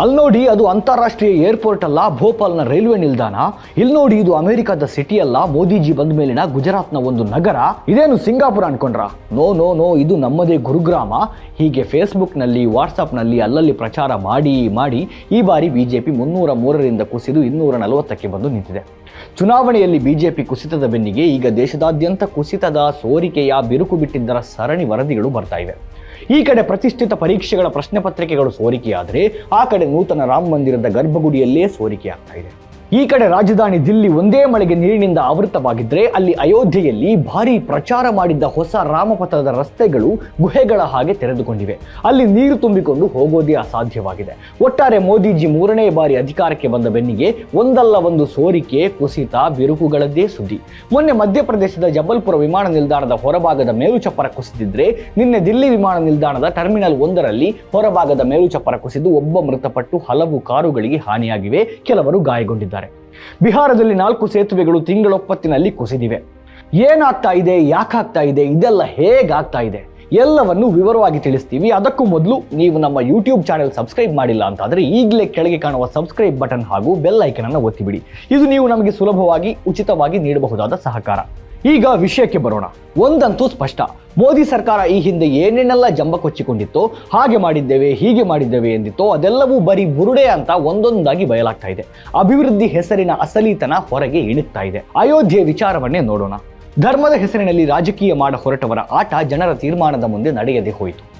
ಅಲ್ಲಿ ನೋಡಿ ಅದು ಅಂತಾರಾಷ್ಟ್ರೀಯ ಏರ್ಪೋರ್ಟ್ ಅಲ್ಲ, ಭೋಪಾಲ್ನ ರೈಲ್ವೆ ನಿಲ್ದಾಣ. ಇಲ್ಲಿ ನೋಡಿ ಇದು ಅಮೆರಿಕದ ಸಿಟಿ ಅಲ್ಲ, ಮೋದಿಜಿ ಬಂದ ಮೇಲಿನ ಗುಜರಾತ್ನ ಒಂದು ನಗರ. ಇದೇನು ಸಿಂಗಾಪುರ ಅನ್ಕೊಂಡ್ರ? ನೋ ನೋ ನೋ, ಇದು ನಮ್ಮದೇ ಗುರುಗ್ರಾಮ. ಹೀಗೆ ಫೇಸ್ಬುಕ್ನಲ್ಲಿ, ವಾಟ್ಸಪ್ನಲ್ಲಿ ಅಲ್ಲಲ್ಲಿ ಪ್ರಚಾರ ಮಾಡಿ ಮಾಡಿ ಈ ಬಾರಿ ಬಿಜೆಪಿ ಮುನ್ನೂರ ಮೂರರಿಂದ ಕುಸಿದು ಇನ್ನೂರ ನಲವತ್ತಕ್ಕೆ ಬಂದು ನಿಂತಿದೆ. ಚುನಾವಣೆಯಲ್ಲಿ ಬಿಜೆಪಿ ಕುಸಿತದ ಬೆನ್ನಿಗೆ ಈಗ ದೇಶದಾದ್ಯಂತ ಕುಸಿತದ ಸೋರಿಕೆಯ ಬಿರುಕು ಬಿಟ್ಟಿದ್ದರ ಸರಣಿ ವರದಿಗಳು ಬರ್ತಾ ಇವೆ. ಈ ಕಡೆ ಪ್ರತಿಷ್ಠಿತ ಪರೀಕ್ಷೆಗಳ ಪ್ರಶ್ನೆ ಪತ್ರಿಕೆಗಳು ಸೋರಿಕೆಯಾದರೆ, ಆ ಕಡೆ ನೂತನ ರಾಮ ಮಂದಿರದ ಗರ್ಭಗುಡಿಯಲ್ಲೇ ಸೋರಿಕೆಯಾಗ್ತಾ ಇದೆ. ಈ ಕಡೆ ರಾಜಧಾನಿ ದಿಲ್ಲಿ ಒಂದೇ ಮಳೆಗೆ ನೀರಿನಿಂದ ಆವೃತವಾಗಿದ್ರೆ ಅಲ್ಲಿ ಅಯೋಧ್ಯೆಯಲ್ಲಿ ಭಾರಿ ಪ್ರಚಾರ ಮಾಡಿದ್ದ ಹೊಸ ರಾಮಪಥದ ರಸ್ತೆಗಳು ಗುಹೆಗಳ ಹಾಗೆ ತೆರೆದುಕೊಂಡಿವೆ. ಅಲ್ಲಿ ನೀರು ತುಂಬಿಕೊಂಡು ಹೋಗೋದೇ ಅಸಾಧ್ಯವಾಗಿದೆ. ಒಟ್ಟಾರೆ ಮೋದಿಜಿ ಮೂರನೇ ಬಾರಿ ಅಧಿಕಾರಕ್ಕೆ ಬಂದ ಬೆನ್ನಿಗೆ ಒಂದಲ್ಲ ಒಂದು ಸೋರಿಕೆ, ಕುಸಿತ, ಬಿರುಕುಗಳದ್ದೇ ಸುದ್ದಿ. ಮೊನ್ನೆ ಮಧ್ಯಪ್ರದೇಶದ ಜಬಲ್ಪುರ ವಿಮಾನ ನಿಲ್ದಾಣದ ಹೊರಭಾಗದ ಮೇಲುಚಪ್ಪರ ಕುಸಿದಿದ್ರೆ ನಿನ್ನೆ ದಿಲ್ಲಿ ವಿಮಾನ ನಿಲ್ದಾಣದ ಟರ್ಮಿನಲ್ ಒಂದರಲ್ಲಿ ಹೊರಭಾಗದ ಮೇಲುಚಪ್ಪರ ಕುಸಿದು ಒಬ್ಬ ಮೃತಪಟ್ಟು ಹಲವು ಕಾರುಗಳಿಗೆ ಹಾನಿಯಾಗಿವೆ. ಕೆಲವರು ಗಾಯಗೊಂಡಿದ್ದಾರೆ. ಬಿಹಾರದಲ್ಲಿ ನಾಲ್ಕು ಸೇತುವೆಗಳು ತಿಂಗಳೊಪ್ಪತ್ತಿನಲ್ಲಿ ಕುಸಿದಿವೆ. ಏನಾಗ್ತಾ ಇದೆ, ಯಾಕಾಗ್ತಾ ಇದೆ, ಇದೆಲ್ಲ ಹೇಗಾಗ್ತಾ ಇದೆ, ಎಲ್ಲವನ್ನು ವಿವರವಾಗಿ ತಿಳಿಸ್ತೀವಿ. ಅದಕ್ಕೂ ಮೊದಲು ನೀವು ನಮ್ಮ ಯೂಟ್ಯೂಬ್ ಚಾನೆಲ್ ಸಬ್ಸ್ಕ್ರೈಬ್ ಮಾಡಿಲ್ಲ ಅಂತಾದರೆ ಈಗಲೇ ಕೆಳಗೆ ಕಾಣುವ ಸಬ್ಸ್ಕ್ರೈಬ್ ಬಟನ್ ಹಾಗೂ ಬೆಲ್ ಐಕನನ್ನು ಒತ್ತಿಬಿಡಿ. ಇದು ನೀವು ನಮಗೆ ಸುಲಭವಾಗಿ, ಉಚಿತವಾಗಿ ನೀಡಬಹುದಾದ ಸಹಕಾರ. ಈಗ ವಿಷಯಕ್ಕೆ ಬರೋಣ. ಒಂದಂತೂ ಸ್ಪಷ್ಟ. ಮೋದಿ ಸರ್ಕಾರ ಈ ಹಿಂದೆ ಏನೇನೆಲ್ಲ ಜಂಬ ಕೊಚ್ಚಿಕೊಂಡಿತ್ತೋ, ಹಾಗೆ ಮಾಡಿದ್ದೇವೆ, ಹೀಗೆ ಮಾಡಿದ್ದೇವೆ ಎಂದಿತ್ತೋ, ಅದೆಲ್ಲವೂ ಬರೀ ಬುರುಡೆ ಅಂತ ಒಂದೊಂದಾಗಿ ಬಯಲಾಗ್ತಾ ಇದೆ. ಅಭಿವೃದ್ಧಿ ಹೆಸರಿನ ಅಸಲೀತನ ಹೊರಗೆ ಇಳುತ್ತಾ ಇದೆ. ಅಯೋಧ್ಯೆ ವಿಚಾರವನ್ನೇ ನೋಡೋಣ. ಧರ್ಮದ ಹೆಸರಿನಲ್ಲಿ ರಾಜಕೀಯ ಮಾಡ ಹೊರಟವರ ಆಟ ಜನರ ತೀರ್ಮಾನದ ಮುಂದೆ ನಡೆಯದೆ ಹೋಯಿತು.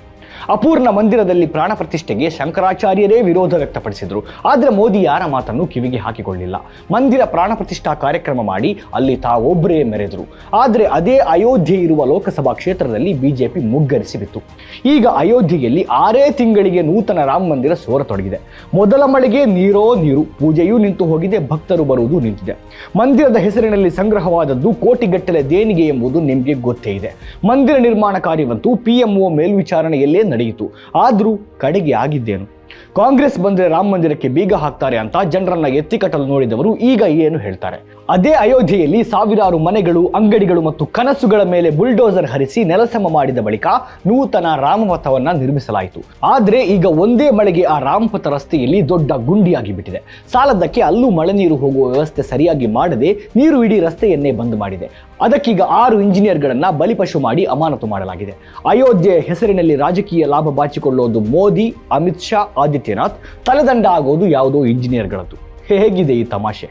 ಅಪೂರ್ಣ ಮಂದಿರದಲ್ಲಿ ಪ್ರಾಣ ಪ್ರತಿಷ್ಠೆಗೆ ಶಂಕರಾಚಾರ್ಯರೇ ವಿರೋಧ ವ್ಯಕ್ತಪಡಿಸಿದರು. ಆದರೆ ಮೋದಿ ಯಾರ ಮಾತನ್ನು ಕಿವಿಗೆ ಹಾಕಿಕೊಳ್ಳಿಲ್ಲ. ಮಂದಿರ ಪ್ರಾಣ ಪ್ರತಿಷ್ಠಾ ಕಾರ್ಯಕ್ರಮ ಮಾಡಿ ಅಲ್ಲಿ ತಾವೊಬ್ಬರೇ ಮೆರೆದರು. ಆದರೆ ಅದೇ ಅಯೋಧ್ಯೆ ಇರುವ ಲೋಕಸಭಾ ಕ್ಷೇತ್ರದಲ್ಲಿ ಬಿಜೆಪಿ ಮುಗ್ಗರಿಸಿಬಿತ್ತು ಈಗ ಅಯೋಧ್ಯೆಯಲ್ಲಿ ಆರೇ ತಿಂಗಳಿಗೆ ನೂತನ ರಾಮ ಮಂದಿರ ಸೋರತೊಡಗಿದೆ. ಮೊದಲ ಮಳೆಗೆ ನೀರೋ ನೀರು, ಪೂಜೆಯೂ ನಿಂತು ಹೋಗಿದೆ, ಭಕ್ತರು ಬರುವುದು ನಿಂತಿದೆ. ಮಂದಿರದ ಹೆಸರಿನಲ್ಲಿ ಸಂಗ್ರಹವಾದದ್ದು ಕೋಟಿಗಟ್ಟಲೆ ದೇಣಿಗೆ ಎಂಬುದು ನಿಮಗೆ ಗೊತ್ತೇ ಇದೆ. ಮಂದಿರ ನಿರ್ಮಾಣ ಕಾರ್ಯವಂತೂ ಪಿಎಂಒ ಮೇಲ್ವಿಚಾರಣೆಯಲ್ಲೇ ನಡೆಯಿತು. ಆದರೂ ಕಡೆಗೆ ಆಗಿದ್ದೇನು? ಕಾಂಗ್ರೆಸ್ ಬಂದ್ರೆ ರಾಮ ಮಂದಿರಕ್ಕೆ ಬೀಗ ಹಾಕ್ತಾರೆ ಅಂತ ಜನರನ್ನ ಎತ್ತಿಕಟ್ಟಲು ನೋಡಿದವರು ಈಗ ಏನು ಹೇಳ್ತಾರೆ? ಅದೇ ಅಯೋಧ್ಯೆಯಲ್ಲಿ ಸಾವಿರಾರು ಮನೆಗಳು, ಅಂಗಡಿಗಳು ಮತ್ತು ಕನಸುಗಳ ಮೇಲೆ ಬುಲ್ಡೋಸರ್ ಹರಿಸಿ ನೆಲಸಮ ಮಾಡಿದ ಬಳಿಕ ನೂತನ ರಾಮಪಥವನ್ನ ನಿರ್ಮಿಸಲಾಯಿತು. ಆದ್ರೆ ಈಗ ಒಂದೇ ಮಳೆಗೆ ಆ ರಾಮಪಥ ರಸ್ತೆಯಲ್ಲಿ ದೊಡ್ಡ ಗುಂಡಿಯಾಗಿ ಬಿಟ್ಟಿದೆ ಸಾಲದ್ದಕ್ಕೆ ಅಲ್ಲೂ ಮಳೆ ನೀರು ಹೋಗುವ ವ್ಯವಸ್ಥೆ ಸರಿಯಾಗಿ ಮಾಡದೆ ನೀರು ಇಡೀ ರಸ್ತೆಯನ್ನೇ ಬಂದ್ ಮಾಡಿದೆ. ಅದಕ್ಕೀಗ ಆರು ಇಂಜಿನಿಯರ್ಗಳನ್ನ ಬಲಿಪಶು ಮಾಡಿ ಅಮಾನತು ಮಾಡಲಾಗಿದೆ. ಅಯೋಧ್ಯೆ ಹೆಸರಿನಲ್ಲಿ ರಾಜಕೀಯ ಲಾಭ ಬಾಚಿಕೊಳ್ಳೋದು ಮೋದಿ, ಅಮಿತ್ ಶಾ ಆದಿತ್ಯನಾಥ್ ತಲೆದಂಡ ಆಗೋದು ಯಾವುದೋ ಇಂಜಿನಿಯರ್ಗಳದ್ದು ಹೇಗಿದೆ ಈ ತಮಾಷೆ?